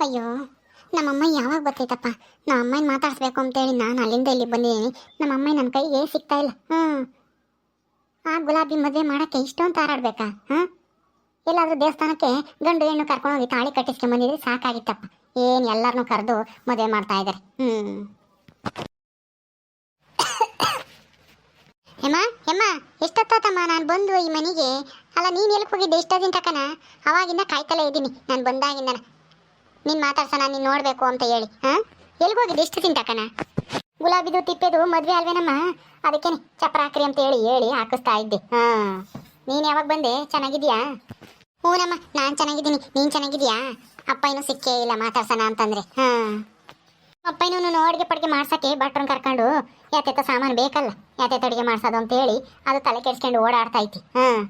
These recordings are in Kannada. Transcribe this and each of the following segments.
ಅಯ್ಯೋ, ನಮ್ಮಮ್ಮ ಯಾವಾಗ ಬರ್ತೈತಪ್ಪ? ನಮ್ಮ ಅಮ್ಮನ ಮಾತಾಡ್ಸ್ಬೇಕು ಅಂತೇಳಿ ನಾನು ಅಲ್ಲಿಂದ ಇಲ್ಲಿ ಬಂದಿದ್ದೀನಿ. ನಮ್ಮ ಅಮ್ಮ ನನ್ನ ಕೈಗೆ ಸಿಗ್ತಾ ಇಲ್ಲ. ಹ್ಞೂ ಆ ಗುಲಾಬಿ ಮದುವೆ ಮಾಡೋಕ್ಕೆ ಇಷ್ಟೊಂದು ತಾರಾಡ್ಬೇಕಾ? ಹಾಂ? ಎಲ್ಲಾದ್ರೂ ದೇವಸ್ಥಾನಕ್ಕೆ ಗಂಡು ಹೆಣ್ಣು ಕರ್ಕೊಂಡು ಹೋಗಿ ತಾಳಿ ಕಟ್ಟಿಸ್ಕೊಂಬಂದಿದ್ರೆ ಸಾಕಾಗಿತ್ತಪ್ಪ. ಏನು ಎಲ್ಲರನ್ನೂ ಕರೆದು ಮದುವೆ ಮಾಡ್ತಾ ಇದ್ದಾರೆ ಹ್ಞೂ ಹೆಮ್ಮ ಹೆಮ್ಮ ಎಷ್ಟೊತ್ತಾತಮ್ಮ ನಾನು ಬಂದು ಈ ಮನೆಗೆ? ಅಲ್ಲ, ನೀನು ಎಲ್ಲಿ ಹೋಗಿದ್ದೆ ಇಷ್ಟ ದಿನ ತಕನ ಅವಾಗಿಂದ ಕಾಯ್ತಲೇ ಇದ್ದೀನಿ. ನಾನು ಬಂದಾಗಿಂದ ನೀನು ಮಾತಾಡ್ಸೋಣ, ನೀನು ನೋಡಬೇಕು ಅಂತ ಹೇಳಿ, ಹಾಂ? ಎಲ್ಲಿಗೆ ಹೋಗಿದ್ದೆ? ಇಷ್ಟು ತಕನ ಗುಲಾಬಿದು ತಿಪ್ಪೆದು ಮದುವೆ ಅಲ್ವೇನಮ್ಮ? ಅದಕ್ಕೇನೆ ಚಪ್ರ ಹಾಕ್ರಿ ಅಂತ ಹೇಳಿ ಹೇಳಿ ಹಾಕಿಸ್ತಾ ಇದ್ದೆ. ಹಾಂ. ನೀನು ಯಾವಾಗ ಬಂದೆ? ಚೆನ್ನಾಗಿದ್ಯಾ? ಹೂನಮ್ಮ, ನಾನು ಚೆನ್ನಾಗಿದ್ದೀನಿ. ನೀನ್ ಚೆನ್ನಾಗಿದ್ಯಾ? ಅಪ್ಪ ಇನ್ನೂ ಸಿಕ್ಕೇ ಇಲ್ಲ, ಮಾತಾಡ್ಸೋಣ ಅಂತಂದ್ರೆ, ಹಾಂ. ಅಪ್ಪ ಅಡುಗೆ ಪಡಿಗೆ ಮಾಡ್ಸಕ್ಕೆ ಭಟ್ರನ್ನ ಕರ್ಕೊಂಡು, ಯಾತೆತ್ತ ಸಾಮಾನು ಬೇಕಲ್ಲ, ಯಾತೆತ್ತ ಅಡುಗೆ ಮಾಡ್ಸೋದು ಅಂತ ಹೇಳಿ, ಅದು ತಲೆ ಕೆಡ್ಸ್ಕೊಂಡು ಓಡಾಡ್ತಾ ಐತಿ ಹಾಂ.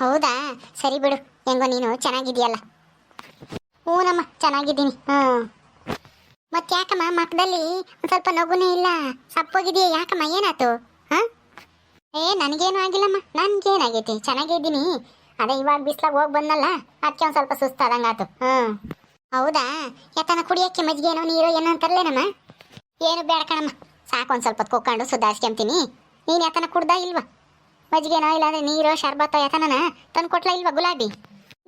ಹೌದಾ? ಸರಿ ಬಿಡು, ಹೆಂಗೋ ನೀನು ಚೆನ್ನಾಗಿದ್ಯಲ್ಲ. ಹ್ಞೂನಮ್ಮ ಚೆನ್ನಾಗಿದ್ದೀನಿ. ಹಾಂ ಮತ್ತೆ ಯಾಕಮ್ಮ, ಮಕ್ಕದಲ್ಲಿ ಸ್ವಲ್ಪ ನಗುನೇ ಇಲ್ಲ. ಸಪ್ಪೋಗಿದೆಯಾ ಯಾಕಮ್ಮ, ಏನಾಯ್ತು? ಹಾಂ? ಏ, ನನಗೇನು ಆಗಿಲ್ಲಮ್ಮ, ನನಗೇನಾಗೈತಿ? ಚೆನ್ನಾಗಿದ್ದೀನಿ ಅದೇ ಇವಾಗ ಬಿಸ್ಲಾಗ ಹೋಗಿ ಬಂದಲ್ಲ ಅದಕ್ಕೆ ಒಂದು ಸ್ವಲ್ಪ ಸುಸ್ತಾದಂಗಾತು ಹ್ಞೂ. ಹೌದಾ? ಯಾಕನ ಕುಡಿಯೋಕ್ಕೆ ಮಜ್ಜಿಗೆನೋ ನೀರು ಏನೋ ಅಂತಾರಲ್ಲೇನಮ್ಮ? ಏನು ಬೇಡ ಕಣಮ್ಮ, ಸಾಕು ಒಂದು ಸ್ವಲ್ಪ ಕುಕ್ಕೊಂಡು ಸುಧಾರಿಸ್ಕೊಂತೀನಿ ನೀನು ಯಾತನ ಕುಡ್ದಾ ಇಲ್ವಾ? ಮಜ್ಜಿಗೆನೋ ಇಲ್ಲಾಂದ್ರೆ ನೀರೋ, ಶರ್ಬತ್ತೋ ಯಾತನ ತಂದ್ಕೊಟ್ಲ ಇಲ್ವಾ ಗುಲಾಬಿ?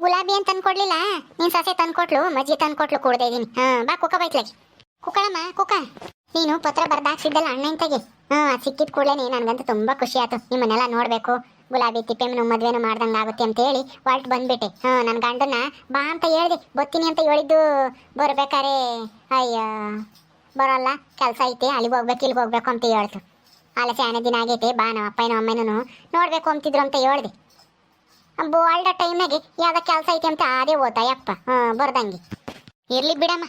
ಗುಲಾಬಿ ಅಂತ ತಂದ್ಕೊಡ್ಲಿಲ್ಲ? ನೀನ್ ಸಸೆ ತಂದ್ಕೊಟ್ಲು ಮಜ್ಜಿ ತಂದ್ಕೊಟ್ಲು, ಕುಡ್ದೆ ಇದೀನಿ. ಹಾ, ಬಾ, ಕುಕ್ಕ ಬೈತ್ಲಾಗಿ ಕುಕ್ಕಳಮ್ಮ, ಕುಕ್ಕ. ನೀನು ಪತ್ರ ಬರ್ದಾಕ್ಸಿದ್ದಲ್ಲ ಅಣ್ಣನ ತೆಗೆ. ಹಾ ಸಿಕ್ಕಿದ ಕೂಡಲೇ ನನಗಂತೂ ತುಂಬಾ ಖುಷಿ ಆಯ್ತು ನಿಮ್ಮನ್ನೆಲ್ಲ ನೋಡ್ಬೇಕು. ಗುಲಾಬಿ ತಿಪ್ಪೆಮ್ಮನ ಮದ್ವೆನೂ ಮಾಡ್ದಂಗೆ ಆಗುತ್ತೆ ಅಂತ ಹೇಳಿ ವಾಲ್ಟ್ ಬಂದ್ಬಿಟ್ಟೆ. ಹಾ ನನ್ನ ಗಂಡನ ಬಾ ಅಂತ ಹೇಳ್ದೆ. ಬತ್ತೀನಿ ಅಂತ ಹೇಳಿದ್ದು ಬರ್ಬೇಕಾರೆ. ಅಯ್ಯ, ಬರೋಲ್ಲ. ಕೆಲಸ ಐತೆ, ಅಲ್ಲಿಗೆ ಹೋಗ್ಬೇಕು, ಇಲ್ಲಿಗೆ ಹೋಗ್ಬೇಕು ಅಂತ ಹೇಳ್ತು. ಅಲ್ಲ ಸ್ಯಾನೆ ದಿನ ಆಗೈತೆ. ಬಾ ನಮ್ಮ ಅಪ್ಪನ ಅಮ್ಮನೂ ನೋಡ್ಬೇಕು ಅಂತಿದ್ರು ಅಂತ ಹೇಳ್ದೆ. ಬೋಲ್ಡ ಟೈಮ್ ಆಗಿ ಯಾವ ಕೆಲಸ ಐತೆ ಅಂತ ಅದೇ ಓದ್ತಾ ಯಪ್ಪ ಹಾಂ ಬರ್ದಂಗೆ. ಇರ್ಲಿ ಬಿಡಮ್ಮ.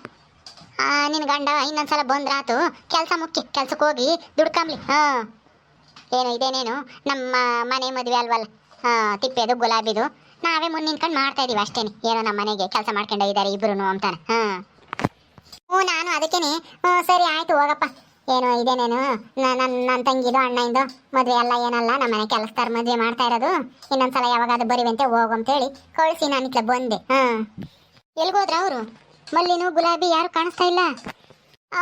ಆ, ನಿನ್ನ ಗಂಡ ಇನ್ನೊಂದ್ಸಲ ಬಂದ್ರಾತು ಕೆಲಸ ಮುಖ್ಯ ಕೆಲ್ಸಕ್ಕೆ ಹೋಗಿ ದುಡ್ಕಂಬ್ಲಿ ಹಾಂ. ಏನು ಇದೇನೇನು? ನಮ್ಮ ಮನೆ ಮದುವೆ ಅಲ್ವಲ್ಲ? ಹಾಂ ತಿಪ್ಪೆದು ಗುಲಾಬಿದು. ನಾವೇ ಮುಂದೆ ನಿಂತ್ಕೊಂಡು ಮಾಡ್ತಾ ಇದೀವಿ ಅಷ್ಟೇನೆ. ಏನೋ ನಮ್ಮ ಮನೆಗೆ ಕೆಲಸ ಮಾಡ್ಕೊಂಡು ಇದ್ದಾರೆ ಇಬ್ರು ಅಂತಾನೆ. ಹಾಂ. ಹ್ಞೂ ನಾನು ಅದಕ್ಕೇನೆ. ಸರಿ ಆಯ್ತು ಹೋಗಪ್ಪ. ಏನು ಇದೇನೇನು? ನನ್ನ ನನ್ನ ತಂಗಿದು, ಅಣ್ಣಂದು ಮದುವೆ ಅಲ್ಲ ಏನಲ್ಲ ನಮ್ಮ ಮನೆ ಕೆಲಸದಾರ ಮದುವೆ ಮಾಡ್ತಾ ಇರೋದು. ಇನ್ನೊಂದ್ಸಲ ಯಾವಾಗಾದ್ರೂ ಬರಿವಂತೆ ಹೋಗು ಅಂತೇಳಿ ಕಳಿಸಿ ನಾನು ಇತ್ಲ ಬಂದೆ. ಹಾಂ. ಎಲ್ಗೋದ್ರ ಅವರು? ಮಲ್ಲಿನೂ ಗುಲಾಬಿ ಯಾರು ಕಾಣಿಸ್ತಾ ಇಲ್ಲ?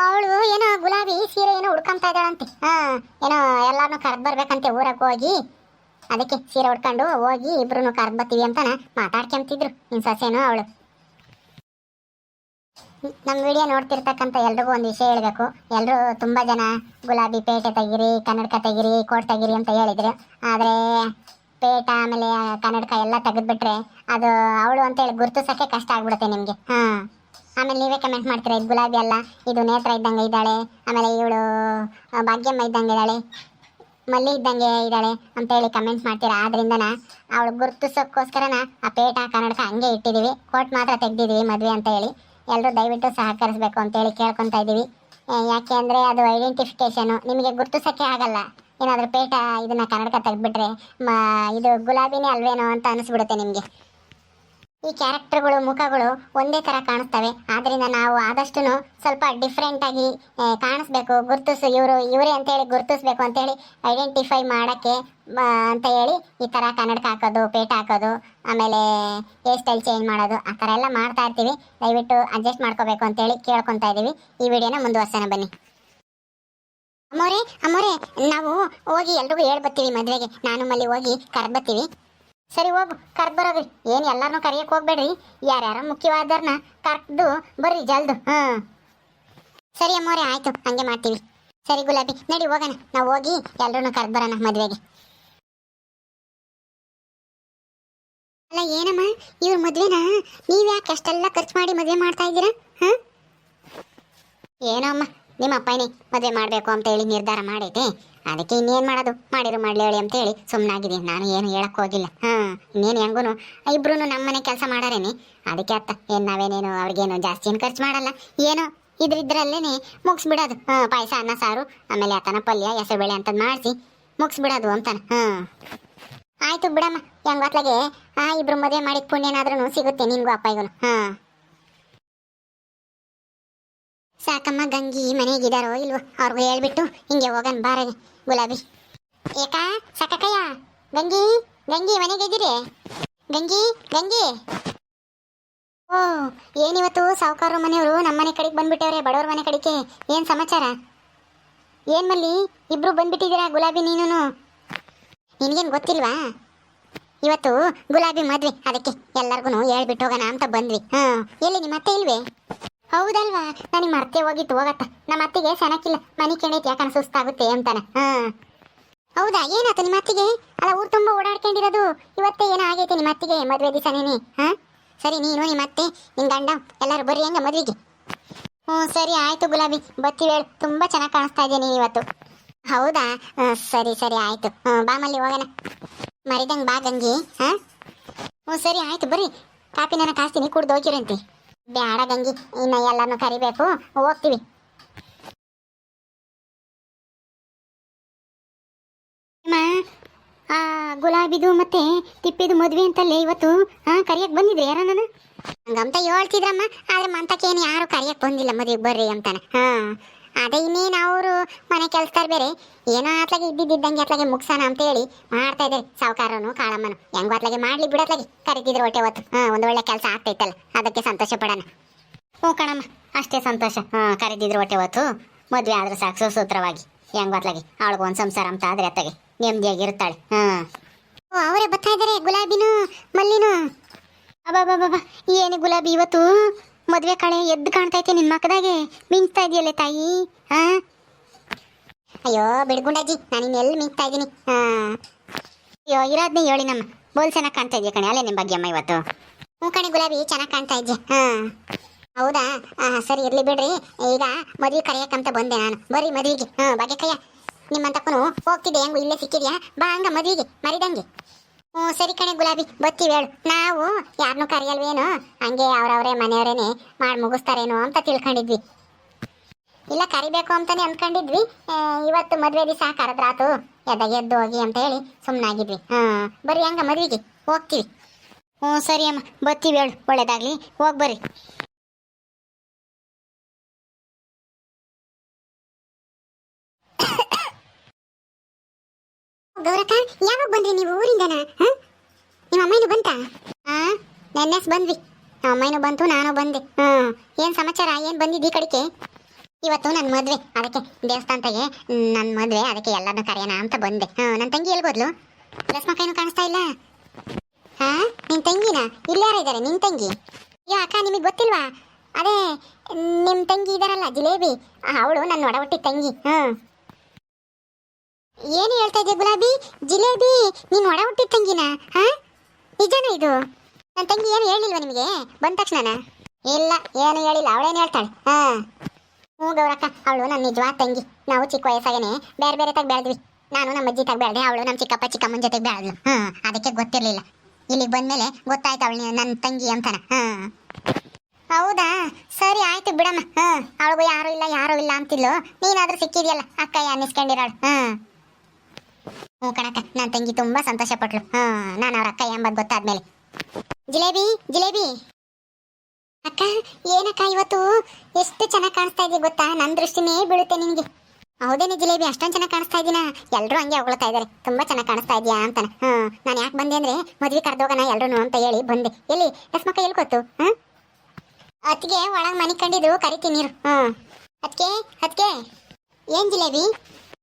ಅವಳು ಏನೋ ಗುಲಾಬಿ ಸೀರೆ ಏನೋ ಹುಡ್ಕೊಂತ ಇದ್ದಾಳಂತೆ. ಹಾ, ಏನೋ ಎಲ್ಲಾರನ್ನೂ ಕರೆದು ಬರ್ಬೇಕಂತೆ ಊರಿಗೆ ಹೋಗಿ. ಅದಕ್ಕೆ ಸೀರೆ ಉಡ್ಕೊಂಡು ಹೋಗಿ ಇಬ್ರು ಕರೆದು ಬರ್ತೀವಿ ಅಂತಾನ ಮಾತಾಡ್ಕೊಂತಿದ್ರು. ನಿನ್ನ ಸೊಸೆನೂ ಅವಳು. ನಮ್ಮ ವಿಡಿಯೋ ನೋಡ್ತಿರ್ತಕ್ಕಂಥ ಎಲ್ರಿಗೂ ಒಂದು ವಿಷಯ ಹೇಳಬೇಕು. ಎಲ್ಲರೂ ತುಂಬ ಜನ ಗುಲಾಬಿ ಪೇಟೆ ತೆಗಿರಿ, ಕನ್ನಡಕ ತೆಗಿರಿ, ಕೋಟ್ ತೆಗಿರಿ ಅಂತ ಹೇಳಿದ್ರು. ಆದರೆ ಪೇಟ ಆಮೇಲೆ ಕನ್ನಡಕ ಎಲ್ಲ ತೆಗೆದ್ಬಿಟ್ರೆ ಅದು ಅವಳು ಅಂತೇಳಿ ಗುರುತಿಸೋಕ್ಕೆ ಕಷ್ಟ ಆಗ್ಬಿಡುತ್ತೆ ನಿಮಗೆ. ಹಾಂ. ಆಮೇಲೆ ನೀವೇ ಕಮೆಂಟ್ ಮಾಡ್ತೀರಾ, ಇದು ಗುಲಾಬಿ ಅಲ್ಲ, ಇದು ನೇತ್ರ ಇದ್ದಂಗೆ ಇದ್ದಾಳೆ, ಆಮೇಲೆ ಇವಳು ಭಾಗ್ಯಮ್ಮ ಇದ್ದಂಗೆ ಇದ್ದಾಳೆ, ಮಲ್ಲಿ ಇದ್ದಂಗೆ ಇದ್ದಾಳೆ ಅಂತೇಳಿ ಕಮೆಂಟ್ ಮಾಡ್ತೀರಾ. ಆದ್ರಿಂದನ ಅವಳು ಗುರುತಿಸೋಕ್ಕೋಸ್ಕರನ ಆ ಪೇಟ, ಕನ್ನಡಕ ಹಂಗೆ ಇಟ್ಟಿದ್ದೀವಿ ಕೋಟ್ ಮಾತ್ರ ತೆಗ್ದಿದ್ದೀವಿ ಮದುವೆ ಅಂತ ಹೇಳಿ. ಎಲ್ಲರೂ ದಯವಿಟ್ಟು ಸಹಕರಿಸಬೇಕು ಅಂತೇಳಿ ಕೇಳ್ಕೊತಾ ಇದ್ದೀವಿ ಯಾಕೆ ಅಂದರೆ ಅದು ಐಡೆಂಟಿಫಿಕೇಷನು ನಿಮಗೆ ಗುರುತಿಸೋಕ್ಕೆ ಆಗಲ್ಲ. ಏನಾದರೂ ಪೇಟ ಇದನ್ನು ಕನ್ನಡಕ ತೆಗೆದ್ಬಿಟ್ರೆ, ಮ, ಇದು ಗುಲಾಬಿನೇ ಅಲ್ವೇನೋ ಅಂತ ಅನಿಸ್ಬಿಡುತ್ತೆ ನಿಮಗೆ. ಈ ಕ್ಯಾರೆಕ್ಟರ್ಗಳು ಮುಖಗಳು ಒಂದೇ ಥರ ಕಾಣಿಸ್ತವೆ. ಆದ್ದರಿಂದ ನಾವು ಆದಷ್ಟು ಸ್ವಲ್ಪ ಡಿಫ್ರೆಂಟಾಗಿ ಕಾಣಿಸ್ಬೇಕು. ಗುರುತಿಸು, ಇವರು, ಇವರೇ ಅಂತೇಳಿ ಗುರುತಿಸ್ಬೇಕು ಅಂತೇಳಿ ಐಡೆಂಟಿಫೈ ಮಾಡೋಕ್ಕೆ ಅಂತ ಹೇಳಿ ಈ ಥರ ಕನ್ನಡಕ ಹಾಕೋದು, ಪೇಟ ಹಾಕೋದು, ಆಮೇಲೆ ಹೇರ್ ಸ್ಟೈಲ್ ಚೇಂಜ್ ಮಾಡೋದು, ಆ ಥರ ಎಲ್ಲ ಮಾಡ್ತಾ ಇರ್ತೀವಿ. ದಯವಿಟ್ಟು ಅಡ್ಜಸ್ಟ್ ಮಾಡ್ಕೋಬೇಕು ಅಂತೇಳಿ ಕೇಳ್ಕೊತಾ ಇದ್ದೀವಿ ಈ ವಿಡಿಯೋನ ಮುಂದುವರ್ಸೋಣ, ಬನ್ನಿ. ಅಮ್ಮೋರೆ ಅಮ್ಮೋರೆ, ನಾವು ಹೋಗಿ ಎಲ್ರಿಗೂ ಹೇಳ್ಬತ್ತೀವಿ ಮದುವೆಗೆ. ನಾನು ಮಲ್ಲಿ ಹೋಗಿ ಕರೆದ್ಬತ್ತೀವಿ ಸರಿ ಹೋಗು, ಕರ್ದು ಬರೋಗ್ರಿ. ಏನು ಎಲ್ಲಾರನ್ನೂ ಹೋಗಬೇಡಿ ಹೋಗ್ಬೇಡ್ರಿ. ಯಾರ್ಯಾರ ಮುಖ್ಯವಾದವ್ರನ್ನ ಕರ್ದು ಬರ್ರಿ ಜಲ್ದು. ಹಾಂ ಸರಿ ಅಮ್ಮೋರೆ, ಆಯ್ತು. ಹಂಗೆ ಮಾಡ್ತೀವಿ ಸರಿ ಗುಲಾಬಿ, ನಡಿ ಹೋಗೋಣ. ನಾವು ಹೋಗಿ ಎಲ್ಲರೂ ಕರ್ದು ಬರೋಣ ಮದುವೆಗೆ. ಅಲ್ಲ, ಏನಮ್ಮ? ಇವ್ರ ಮದುವೆನ? ನೀವು ಯಾಕೆ ಅಷ್ಟೆಲ್ಲ ಖರ್ಚು ಮಾಡಿ ಮದುವೆ ಮಾಡ್ತಾ ಇದ್ದೀರಾ? ಹಾಂ? ಏನೋ ಅಮ್ಮ, ನಿಮ್ಮ ಅಪ್ಪನೇ ಮದುವೆ ಮಾಡಬೇಕು ಅಂತ ಹೇಳಿ ನಿರ್ಧಾರ ಮಾಡೈತೆ. ಅದಕ್ಕೆ ಇನ್ನೇನು ಮಾಡೋದು? ಮಾಡಿರು ಮಾಡಲಿ ಹೇಳಿ ಅಂತ ಹೇಳಿ ಸುಮ್ಮನಾಗಿದೆ ನಾನು ಏನು ಹೇಳಕ್ಕೆ ಹೋಗಿಲ್ಲ. ಹಾಂ, ಇನ್ನೇನು ಹೆಂಗೂ ನಮ್ಮ ಮನೆ ಕೆಲಸ ಮಾಡಾರೇನೆ. ಅದಕ್ಕೆ ಅತ್ತ, ಏನು ನಾವೇನೇನು ಅವ್ರಿಗೇನು ಜಾಸ್ತಿ ಏನು ಖರ್ಚು ಮಾಡಲ್ಲ. ಏನೋ ಇದ್ರಿದ್ರಲ್ಲೇ ಮುಗಿಸ್ಬಿಡೋದು. ಹಾಂ, ಪಾಯಸ, ಅನ್ನ, ಸಾರು, ಆಮೇಲೆ ಆತನ ಪಲ್ಯ, ಹೆಸರುಬೇಳೆ ಅಂತದ್ ಮಾಡಿಸಿ ಮುಗಿಸ್ಬಿಡೋದು ಅಂತಾನೆ. ಹಾಂ. ಆಯ್ತು ಬಿಡಮ್ಮ ಹೆಂಗತ್ಲಾಗೆ ಆ, ಇಬ್ರು ಮದುವೆ ಮಾಡಿ ಪುಣ್ಯನಾದ್ರೂ ಸಿಗುತ್ತೆ ನಿನ್ಗೂ ಇವನು ಹಾಂ. ಸಾಕಮ್ಮ, ಗಂಗಿ ಮನೆಗಿದಾರೋ ಇಲ್ವೋ ಅವ್ರಿಗೂ ಹೇಳ್ಬಿಟ್ಟು ಹಿಂಗೆ ಹೋಗನ್ ಬಾರೆ ಗುಲಾಬಿ. ಏಕಾ, ಸಾಕಕ್ಕಯ್ಯ, ಗಂಗಿ ಗಂಗಿ, ಮನೆಗೆ ಇದ್ದೀರಿ? ಗಂಗಿ ಗಂಗಿ. ಓ, ಏನಿವತ್ತು ಸಾವುಕಾರ ಮನೆಯವರು ನಮ್ಮ ಮನೆ ಕಡೆಗೆ ಬಂದ್ಬಿಟ್ಟವ್ರೆ, ಬಡವ್ರ ಮನೆ ಕಡೆಗೆ? ಏನು ಸಮಾಚಾರ? ಏನು ಮಲ್ಲಿ, ಇಬ್ರು ಬಂದ್ಬಿಟ್ಟಿದ್ದೀರಾ ಗುಲಾಬಿ ನೀನು ನಿನಗೇನು ಗೊತ್ತಿಲ್ವಾ? ಇವತ್ತು ಗುಲಾಬಿ ಮದ್ವೆ, ಅದಕ್ಕೆ ಎಲ್ಲರಿಗೂ ಹೇಳ್ಬಿಟ್ಟು ಹೋಗೋಣ ಅಂತ ಬಂದ್ವಿ. ಹಾಂ ಎಲ್ಲಿ ನಿಮ್ಮ ಅತ್ತೆ ಇಲ್ವೇ? ಹೌದಲ್ವಾ? ನನಗೆ ಮರ್ತೆ ಹೋಗಿತ್ತು ಹೋಗತ್ತ. ನಮ್ಮ ಅತ್ತಿಗೆ ಸನಕ್ಕಿಲ್ಲ ಮನೆ ಕೆಣೈತಿ, ಯಾಕಂದ್ರೆ ಸುಸ್ತಾಗುತ್ತೆ ಅಂತಾನೆ. ಹಾಂ. ಹೌದಾ? ಏನಾಯ್ತು ನಿಮ್ಮ ಅತ್ತಿಗೆ? ಅಲ್ಲ, ಊರು ತುಂಬ ಓಡಾಡ್ಕೊಂಡಿರೋದು. ಇವತ್ತೇ ಏನೋ ಆಗೈತೆ ನಿಮ್ಮ ಅತ್ತಿಗೆ ಮದುವೆ ದಿವಸನೇನೆ, ಹಾಂ? ಸರಿ, ನೀನು ನಿಮ್ಮ ಅತ್ತೆ ನಿನ್ ಗಂಡ, ಎಲ್ಲರೂ ಬರ್ರಿ ಹಂಗೆ ಮದುವೆಗೆ. ಹ್ಞೂ, ಸರಿ, ಆಯ್ತು ಗುಲಾಬಿ. ಬತ್ತಿ ಹೇಳಿ ತುಂಬ ಚೆನ್ನಾಗಿ ಕಾಣಿಸ್ತಾ ಇದ್ದೀನಿ ಇವತ್ತು. ಹೌದಾ? ಸರಿ ಸರಿ, ಆಯ್ತು. ಹ್ಞೂ, ಬಾ ಮಲ್ಲಿ, ಹೋಗೋಣ. ಮರಿದಂಗೆ ಬಾ ಗಂಗಿ, ಹಾಂ? ಹ್ಞೂ, ಸರಿ, ಆಯ್ತು, ಬರ್ರಿ. ಕಾಪಿ ನಾನು ಕಾಸ್ತೀನಿ, ಕುಡ್ದು ಹೋಗಿರಂತೆ. ಬ್ಯಾಡ ಗಂಗಿ ಇನ್ನು ಎಲ್ಲಾನು ಕರಿಬೇಕು. ಹೋಗ್ತೀವಿ. ಆ ಗುಲಾಬಿದು ಮತ್ತೆ ತಿಪ್ಪಿದು ಮದ್ವೆ ಅಂತಲ್ಲೇ ಇವತ್ತು ಹಾ ಕರಿಯಕ್ ಬಂದಿದ್ರಿ ಯಾರ ನಾನು? ಹಂಗಂತ ಹೇಳ್ತಿದ್ರಮ್ಮ ಆದ್ರೆ ಮಂತಕ್ಕೇನು ಯಾರು ಕರಿಯಕ್ ಬಂದಿಲ್ಲ ಮದುವೆಗೆ ಬರ್ರಿ ಅಂತಾನೆ. ಹಾ. ಅದೇ ಇನ್ನೇನು ಅವರು ಮನೆ ಕೆಲಸದಾರ ಬೇರೆ. ಏನೋ ಅತ್ಲಾಗೆ ಇದ್ದಿದ್ದಂಗೆ ಅತ್ಲಾಗೆ ಅಂತ ಹೇಳಿ ಮಾಡ್ತಾ ಇದ್ದಾರೆ ಸಾವುಕಾರನು, ಕಾಳಮ್ಮನು. ಹೆಂಗೋ ಅತ್ಲಾಗೆ ಮಾಡ್ಲಿ ಬಿಡತ್ಲಾಗೆ ಕರಿತಿದ್ರು ಹೊಟ್ಟೆ ಹೊತ್ತು. ಹಾ, ಒಂದು ಒಳ್ಳೆ ಕೆಲಸ ಆಗ್ತೈತಲ್ಲ. ಅದಕ್ಕೆ ಸಂತೋಷ ಪಡೋಣ. ಹ್ಞೂ ಕಣಮ್ಮ, ಅಷ್ಟೇ ಸಂತೋಷ. ಹಾಂ ಕರೆದಿದ್ರು ಹೊಟ್ಟೆ ಹೊತ್ತು. ಮದುವೆ ಆದ್ರೆ ಸಾಕು ಸುಸೂತ್ರವಾಗಿ. ಹೆಂಗ್ ಅತ್ಲಾಗೆ ಅವಳಿಗೆ ಒಂದು ಸಂಸಾರ ಅಂತ ಆದ್ರೆ ಅತ್ತಗೆ ನೆಮ್ಮದಿಯಾಗಿರ್ತಾಳೆ ಹಾಂ. ಓ, ಅವರೇ ಬರ್ತಾ ಇದ್ದಾರೆ, ಗುಲಾಬಿನು, ಮಲ್ಲಿನು. ಬಾಬಾ ಏನು ಗುಲಾಬಿ ಇವತ್ತು? ಮದುವೆ ಕಣೆ ಎದ್ದು ಕಾಣ್ತೈತೆ ನಿನ್ ಮಕ್ಕದಾಗೆ? ಮಿಂಚ್ತಾ ಇದೆಯಲ್ಲ ತಾಯಿ? ಹಾ ಅಯ್ಯೋ ಬಿಡ್ಗುಂಡಜ್ಜಿ ನಾನು ಇನ್ನೆಲ್ಲಿ ಮಿಂಚ್ತಾ ಇದ್ದೀನಿ? ಹಾ ಅಯ್ಯೋ ಇರೋದ್ನೇ ಹೇಳಿ ನಮ್ಮ. ಬೋಲ್ ಚೆನ್ನಾಗಿ ಕಾಣ್ತಾ ಇದೆಯಾ ಕಣೆ ಅಲ್ಲೇ ನಿಮ್ಮ ಬಗ್ಗೆ ಅಮ್ಮ ಇವತ್ತು. ಹ್ಞೂ ಕಣೆ ಗುಲಾಬಿ ಚೆನ್ನಾಗಿ ಕಾಣ್ತಾ ಇದ್ದೆ ಹಾ ಹೌದಾ? ಆ, ಸರಿ ಇರ್ಲಿ ಬಿಡ್ರಿ. ಈಗ ಮದ್ವೆ ಕರೆಯಕ್ಕಂತ ಬಂದೆ ನಾನು. ಬರ್ರಿ ಮದ್ವಿಗೆ. ಹ ಬಗೆ ಕಯ್ಯ ನಿಮ್ಮಂತಕ್ಕೂ ಹೋಗ್ತಿದ್ದೆ ಹೆಂಗು ಇಲ್ಲೇ ಸಿಕ್ಕಿದ್ಯಾ? ಬಾ ಹಂಗ ಮದ್ವಿಗೆ ಮರಿದಂಗೆ. ಹ್ಞೂ ಸರಿ ಕಣೆ ಗುಲಾಬಿ ಬತ್ತೀವಿ ಹೇಳು ನಾವು ಯಾರನ್ನೂ ಕರೆಯಲ್ವೇನೋ? ಹಂಗೆ ಅವ್ರವ್ರೇ ಮನೆಯವರೇನೆ ಮಾಡಿ ಮುಗಿಸ್ತಾರೇನೋ ಅಂತ ತಿಳ್ಕೊಂಡಿದ್ವಿ. ಇಲ್ಲ, ಕರಿಬೇಕು ಅಂತಾನೆ ಅಂದ್ಕೊಂಡಿದ್ವಿ. ಇವತ್ತು ಮದುವೆ ದಿವಸ, ಕರೆದ್ರಾತು. ಎದ್ದ ಎದ್ದು ಹೋಗಿ ಅಂತ ಹೇಳಿ ಸುಮ್ಮನಾಗಿದ್ವಿ ಹಾಂ ಬರ್ರಿ ಹಂಗ ಮದುವೆಗೆ. ಹೋಗ್ತೀವಿ. ಹ್ಞೂ ಸರಿ ಅಮ್ಮ ಬತ್ತೀವಿ ಹೇಳು ಒಳ್ಳೇದಾಗಲಿ. ಹೋಗಿ ಬರ್ರಿ. ಗೌರಕ್ಕ, ಯಾವಾಗ ಬಂದ್ರಿ ನೀವು ಊರಿಂದನ? ನಿಮ್ಮ ಅಮ್ಮನೂ ಬಂತ? ಹಾ ನೆನ್ನೆಸ್ ಬಂದ್ವಿ. ನಮ್ಮ ಅಮ್ಮನೂ ಬಂತು, ನಾನು ಬಂದೆ. ಹ್ಮ್. ಏನ್ ಸಮಾಚಾರ? ಏನ್ ಬಂದಿದ್ದಿ ಕಡೆಗೆ? ಇವತ್ತು ನನ್ನ ಮದ್ವೆ. ಅದಕ್ಕೆ ದೇವಸ್ಥಾನದಾಗೆ ನನ್ನ ಮದ್ವೆ, ಅದಕ್ಕೆ ಎಲ್ಲಾನು ಕರೆಯೋಣ ಅಂತ ಬಂದೆ. ಹ್ಮ್ ನನ್ನ ತಂಗಿ ಎಲ್ಗೋದ್ಲು ರಸ್ಮಕಾಯಿನೂ ಕಾಣಿಸ್ತಾ ಇಲ್ಲ. ಹಾ? ನಿನ್ ತಂಗಿನ? ಇಲ್ಲಾರ ಇದ್ದಾರೆ ನಿನ್ ತಂಗಿ? ಅಯ್ಯೋ, ಅಕ್ಕ, ನಿಮಗೆ ಗೊತ್ತಿಲ್ವಾ? ಅದೇ ನಿಮ್ಮ ತಂಗಿ ಇದಾರಲ್ಲ, ಜಿಲೇಬಿ. ಅವಳು ನನ್ನ ಒಡವಟ್ಟಿ ತಂಗಿ. ಹ್ಮ್. ಏನು ಹೇಳ್ತಾ ಇದ್ದೆ ಗುಲಾಬಿ? ಜಿಲೇಬಿ, ನೀನು ಒಡ ಹುಟ್ಟಿದ ತಂಗಿನ, ಹಾ? ನಿಜಾನ ಇದು? ನನ್ನ ತಂಗಿ ಏನು ಹೇಳಿಲ್ವಾ ನಿಮಗೆ? ಬಂದ ತಕ್ಷಣ ಇಲ್ಲ, ಏನು ಹೇಳಿಲ್ಲ. ಅವಳೇನು ಹೇಳ್ತಾಳೆ? ಹಾ. ಹ್ಞೂ ಗೌರಕ್ಕ, ಅವಳು ನನ್ನ ನಿಜವಾದ ತಂಗಿ. ನಾವು ಚಿಕ್ಕ ವಯಸ್ಸಾಗೇನೆ ಬೇರೆ ಬೇರೆ ತಗ ಬೆಳೆದ್ವಿ. ನಾನು ನಮ್ಮ ಅಜ್ಜಿ ತಗ ಬೆಳೆದೆ, ಅವಳು ನಮ್ಮ ಚಿಕ್ಕಪ್ಪ ಚಿಕ್ಕಮ್ಮನ ಜೊತೆಗೆ ಬೆಳೆದ್ಲು. ಹಾ, ಅದಕ್ಕೆ ಗೊತ್ತಿರಲಿಲ್ಲ. ಇಲ್ಲಿಗೆ ಬಂದ್ಮೇಲೆ ಗೊತ್ತಾಯ್ತು ಅವಳು ನನ್ನ ತಂಗಿ ಅಂತಾನೆ. ಹಾ. ಹೌದಾ? ಸರಿ ಆಯ್ತು ಬಿಡಮ್ಮ. ಹ್ಞೂ ಅವಳಿಗೂ ಯಾರು ಇಲ್ಲ ಯಾರು ಇಲ್ಲ ಅಂತಿಲ್ಲೋ ನೀನಾದ್ರೂ ಸಿಕ್ಕಿದ್ಯಲ್ಲ ಅಕ್ಕ ಅನ್ನಿಸ್ಕೊಂಡಿರೋಳು. ಹಾ. ಹ್ಞೂ ನನ್ನ ತಂಗಿ ತುಂಬಾ ಸಂತೋಷ ಪಟ್ಲು ಹಾ, ನಾನು ಅವ್ರ ಅಕ್ಕ ಎಂಬದ್ ಗೊತ್ತಾದ್ಮೇಲೆ. ಜಿಲೇಬಿ ಜಿಲೇಬಿ. ಅಕ್ಕ, ಏನಕ್ಕ ಇವತ್ತು? ಎಷ್ಟು ಚೆನ್ನಾಗಿ ಕಾಣಿಸ್ತಾ ಇದೆಯಾ ಗೊತ್ತಾ? ನನ್ನ ದೃಷ್ಟಿನೇ ಬೀಳುತ್ತೆ ನಿನಗೆ. ಹೌದೇನೆ ಜಿಲೇಬಿ, ಅಷ್ಟೊಂದು ಚೆನ್ನಾಗಿ ಕಾಣಿಸ್ತಾ ಇದೀನ ಎಲ್ಲರೂ ಹಂಗೆ ಹೊಗಳ್ತಾ ಇದ್ದಾರೆ ತುಂಬಾ ಚೆನ್ನಾಗಿ ಕಾಣಿಸ್ತಾ ಇದೆಯಾ ಅಂತಾನೆ. ಹ್ಮ್ ನಾನು ಯಾಕೆ ಬಂದೆ ಅಂದ್ರೆ ಮದ್ವೆ ಕರ್ದೋಗೋಣ ಎಲ್ರು ಅಂತ ಹೇಳಿ ಬಂದೆ. ಎಲ್ಲಿ? ರಸ್ಮಕ್ಕ ಎಲ್ಲಿ ಗೊತ್ತು? ಹ್ಮ್ ಅತ್ತಿಗೆ ಒಳಗೆ ಮನೆ ಕಂಡಿದ್ರು ಕರಿತೀನಿ ನೀರು. ಹ್ಮ್ ಅದಕ್ಕೆ ಅದಕ್ಕೆ ಏನ್ ಜಿಲೇಬಿ?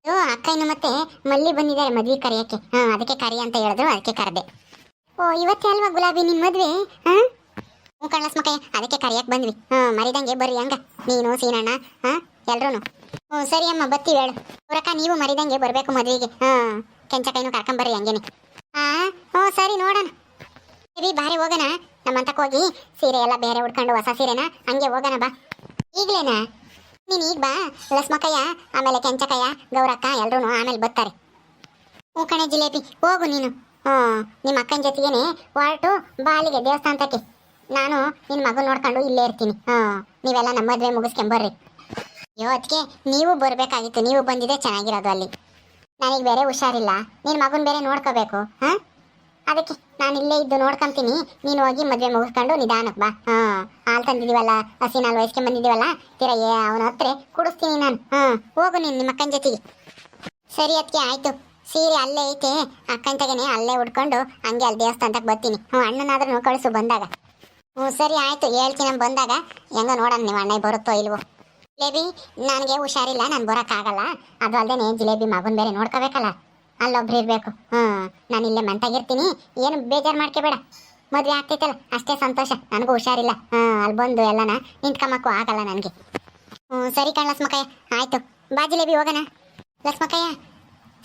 ಅಕ್ಕ ಇನ್ನು ಮತ್ತೆ ಮಲ್ಲಿ ಬಂದಿದ್ದಾರೆ ಮದ್ವೆ ಕರೆಯಕ್ಕೆ. ಹಾ, ಅದಕ್ಕೆ ಕರಿ ಅಂತ ಹೇಳಿದ್ರು, ಅದಕ್ಕೆ ಕರೆದೆ. ಓ, ಇವತ್ತೇ ಅಲ್ವಾ ಗುಲಾಬಿ, ನಿನ್ ಮದ್ವೆ? ಹ್ಮ್ ಹ್ಞೂ ಕಳ್ಳಸ್ಮಕಯ್ಯ ಅದಕ್ಕೆ ಕರಿಯಕ್ ಬಂದ್ವಿ. ಹಾ, ಮರಿದಂಗೆ ಬರ್ರಿ ಹಂಗ. ನೀನು, ಸೀನಣ್ಣ, ಹಾ ಎಲ್ರೂ ಹ್ಞೂ ಸರಿ ಅಮ್ಮ, ಬತ್ತಿ ಹೇಳು. ಅವ್ರಕ್ಕ ನೀವು ಮರಿದಂಗೆ ಬರ್ಬೇಕು ಮದ್ವೆಗೆ. ಹಾ ಕೆಂಚಕೈನು ಕರ್ಕೊಂಬರ್ರಿ ಹಂಗೇನೆ. ಹಾ ಹ್ಞೂ ಸರಿ ನೋಡೋಣ. ಸರಿ ಬಾರಿ ಹೋಗೋಣ. ನಮ್ಮಂತಕ್ಕೆ ಹೋಗಿ ಸೀರೆ ಎಲ್ಲ ಬೇರೆ ಉಡ್ಕೊಂಡು ಹೊಸ ಸೀರೆನಾ ಹಂಗೆ ಹೋಗೋಣ ಬಾ. ಈಗ್ಲೇನಾ? ನೀನು ಈಗ ಬಾ ಲಸ್ಮಕಯ್ಯ ಆಮೇಲೆ ಕೆಂಚಕಯ್ಯ, ಗೌರಕ್ಕ ಎಲ್ಲರೂ ಆಮೇಲೆ ಬರ್ತಾರೆ. ಹ್ಞೂ ಕಣೆ ಜಿಲೇಬಿ, ಹೋಗು ನೀನು. ಹ್ಞೂ ನಿಮ್ಮ ಅಕ್ಕನ ಜೊತೆಗೇನೆ ಹೊರಟು ಬಾಲಿಗೆ ದೇವಸ್ಥಾನಕ್ಕೆ. ನಾನು ನಿನ್ನ ಮಗು ನೋಡ್ಕೊಂಡು ಇಲ್ಲೇ ಇರ್ತೀನಿ. ಹ್ಞೂ, ನೀವೆಲ್ಲ ನಮ್ಮ ಮದುವೆ ಮುಗಿಸ್ಕೊಂಬರ್ರಿ ಅದಕ್ಕೆ ನೀವು ಬರಬೇಕಾಗಿತ್ತು. ನೀವು ಬಂದಿದೆ ಚೆನ್ನಾಗಿರೋದು ಅಲ್ಲಿ. ನನಗೆ ಬೇರೆ ಹುಷಾರಿಲ್ಲ. ನಿನ್ನ ಮಗನ ಬೇರೆ ನೋಡ್ಕೋಬೇಕು. ಹಾಂ ಅದಕ್ಕೆ ನಾನು ಇಲ್ಲೇ ಇದ್ದು ನೋಡ್ಕೊಂತೀನಿ. ನೀನು ಹೋಗಿ ಮದುವೆ ಮುಗಿಸ್ಕೊಂಡು ನಿಧಾನಕ್ಕೆ ಬಾ. ಹಾಂ, ಹಾಲು ತಂದಿದ್ದೀವಲ್ಲ ಹಸಿ ನಾಲ್ ವಯಸ್ಸಿಗೆ ಬಂದಿದ್ದೀವಲ್ಲ ತೀರ ಏ, ಅವನ ಹತ್ರ ಕುಡಿಸ್ತೀನಿ ನಾನು. ಹಾಂ, ಹೋಗು ನೀನು ನಿಮ್ಮ ಅಕ್ಕನ ಜೊತೆಗೆ. ಸರಿ ಅದಕ್ಕೆ ಆಯ್ತು. ಸೀರೆ ಅಲ್ಲೇ ಐತೆ. ಅಕ್ಕನ ತಗನೆ, ಅಲ್ಲೇ ಉಡ್ಕೊಂಡು ಹಂಗೆ ಅಲ್ಲಿ ದೇವಸ್ಥಾನಕ್ಕೆ ಬರ್ತೀನಿ. ಹ್ಞೂ ಅಣ್ಣನಾದ್ರೂ ಕಳಿಸು ಬಂದಾಗ. ಹ್ಞೂ ಸರಿ, ಆಯ್ತು. ಹೇಳ್ತೀನಿ ಬಂದಾಗ. ಹೆಂಗೋ ನೋಡೋಣ ನೀವು ಅಣ್ಣ ಬರುತ್ತೋ ಇಲ್ವೋ. ಜಿಲೇಬಿ, ನನಗೆ ಹುಷಾರಿಲ್ಲ, ನಾನು ಬರೋಕ್ಕಾಗಲ್ಲ ಅದು ಅಲ್ಲದೆ ಜಿಲೇಬಿ ಮಗನ್ ಬೇರೆ ನೋಡ್ಕೋಬೇಕಲ್ಲ. ಅಲ್ಲೊಬ್ರು ಇರಬೇಕು. ಹ್ಞೂ ನಾನು ಇಲ್ಲೇ ಮಂತಾಗಿರ್ತೀನಿ ಏನು ಬೇಜಾರು ಮಾಡ್ಕೋಬೇಡ. ಮದುವೆ ಆಗ್ತೈತಲ್ಲ, ಅಷ್ಟೇ ಸಂತೋಷ. ನನಗೂ ಹುಷಾರಿಲ್ಲ. ಹಾಂ ಅಲ್ಲಿ ಬಂದು ಎಲ್ಲನ ನಿಂತ್ಕೊಂಬಕ್ಕೂ ಆಗಲ್ಲ ನನಗೆ. ಹ್ಞೂ ಸರಿ ಕಣ್ ಆಯ್ತು ಆಯಿತು. ಬಾ ಜಿಲೇಬಿ ಹೋಗೋಣ. ಲಕ್ಷ್ಮಕ್ಕಯ್ಯ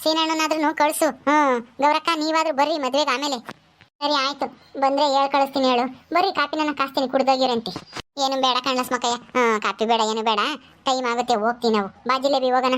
ಸೀನಣ್ಣನಾದ್ರೂ ಕಳಿಸು. ಹ್ಞೂ ಗೌರಕ್ಕ, ನೀವಾದರೂ ಬರ್ರಿ ಮದುವೆಗೆ ಆಮೇಲೆ. ಸರಿ, ಆಯ್ತು. ಬಂದ್ರೆ ಹೇಳಿ, ಕಳಿಸ್ತೀನಿ ಹೇಳು. ಬರ್ರಿ ಕಾಪಿ ನನ್ನ ಕಾಸ್ತೀನಿ, ಕುಡ್ದೋಗಿರಂತೆ. ಏನು ಬೇಡ ಕಣ್ಣಸ್ ಮಕ್ಕಯ್ಯ ಹಾ ಕಾಪಿ ಬೇಡ, ಏನು ಬೇಡ. ಟೈಮ್ ಆಗುತ್ತೆ ಹೋಗ್ತೀನಿ ನಾವು ಬಾ ಜಿಲೇಬಿ ಹೋಗೋಣ.